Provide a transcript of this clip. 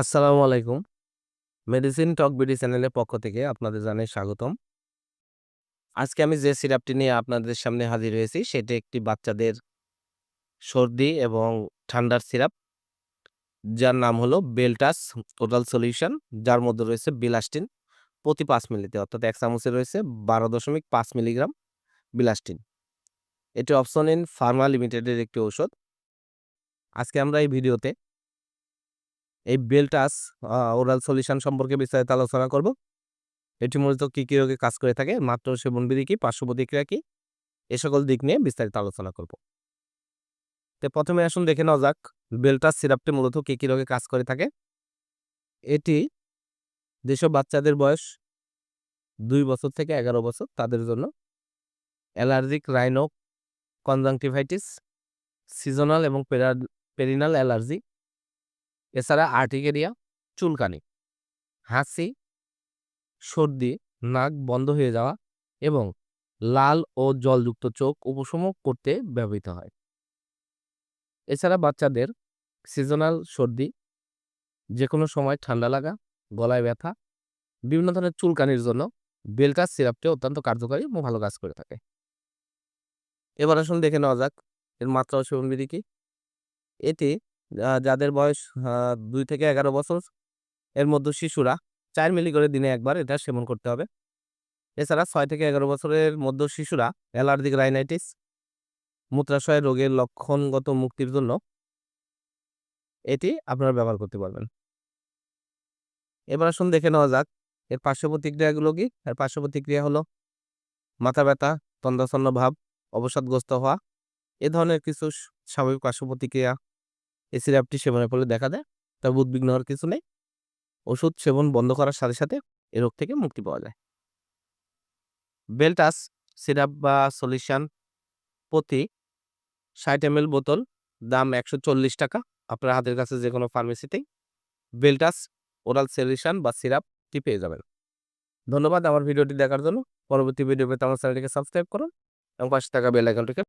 আসসালামু আলাইকুম। মেডিসিন টক বিডি চ্যানেলের পক্ষ থেকে আপনাদের জানাই স্বাগতম। আজকে আমি যে সিরাপটি নিয়ে আপনাদের সামনে হাজির হয়েছি, সেটি একটি বাচ্চাদের সর্দি এবং ঠান্ডার সিরাপ। যার নাম হলো বেলটাস টোটাল সলিউশন যার মধ্যে রয়েছে বিলাস্টিন প্রতি পাঁচ মিলিতে, অর্থাৎ এক চামচে রয়েছে ১২.৫ মিলিগ্রাম বিলাস্টিন। এটি অপশন ইন ফার্মা লিমিটেডের একটি ঔষধ। আজকে আমরা এই ভিডিওতে এই বেলটাস ওরাল সলিউশন সম্পর্কে বিস্তারিত আলোচনা করব। এটি মূলত কী, কী রোগে কাজ করে থাকে, মাত্র সেবনবিধি কী, পার্শ্ব প্রতিক্রিয়া কী, এ সকল দিক নিয়ে বিস্তারিত আলোচনা করব। তো প্রথমে আসুন দেখে নেওয়া যাক বেলটাস সিরাপটি মূলত কী, কী রোগে কাজ করে থাকে। এটি যেসব বাচ্চাদের বয়স দুই বছর থেকে ১১ বছর তাদের জন্য অ্যালার্জিক রাইনো কনজাংটিভাইটিস, সিজনাল এবং পেরা পেরিনাল অ্যালার্জি, এছাড়া আর্টিকেরিয়া, চুলকানি, হাসি সর্দি, নাক বন্ধ হয়ে যাওয়া এবং লাল ও জলযুক্ত চোখ উপশম করতে ব্যবহৃত হয়। এছাড়া বাচ্চাদের সিজনাল সর্দি, যেকোনো সময় ঠান্ডা লাগা, গলায় ব্যথা, বিভিন্ন ধরনের চুলকানির জন্য বেলটাস সিরাপটি অত্যন্ত কার্যকারী এবং ভালো কাজ করে থাকে। এবার আসুন দেখে নেওয়া যাক এর মাত্রা ও সেবনবিধি কী। এটি যাদের বয়স ২ থেকে ১১ বছর এর মধ্যে শিশুরা চার মিলি করে দিনে একবার এটা সেবন করতে হবে। এছাড়া ছয় থেকে ১১ বছরের মধ্যে শিশুরা অ্যালার্জিক রাইনাইটিস, মূত্রাশয় রোগের লক্ষণগত মুক্তির জন্য এটি আপনারা ব্যবহার করতে পারবেন। এবার আসুন দেখে নেওয়া যাক এর পার্শ্ব প্রতিক্রিয়াগুলো কী। এর পার্শ্ব প্রতিক্রিয়া হলো মাথা ব্যথা, তন্দ্রাচ্ছন্ন ভাব, অবসাদগ্রস্ত হওয়া এ ধরনের কিছু স্বাভাবিক পার্শ্ব প্রতিক্রিয়া এই সিরাপটি সেবনের ফলে দেখা দেয়। তবে উদ্বিগ্ন হওয়ার কিছু নেই। ওষুধ সেবন বন্ধ করার সাথে, সাথে এ রোগ থেকে মুক্তি পাওয়া যায়। বেলটাস সিরাপ বা সলিউশন প্রতি ৬০ এমএল বোতল দাম ৳১৪০ আপনার হাতের কাছে যেকোনো ফার্মেসিতেই বেলটাস ওরাল সলিউশন বা সিরাপটি পেয়ে যাবেন। ধন্যবাদ আমার ভিডিওটি দেখার জন্য। পরবর্তী ভিডিও পেতে আমার চ্যানেলটিকে সাবস্ক্রাইব করুন এবং পাশে থাকা বেল আইকনটিকে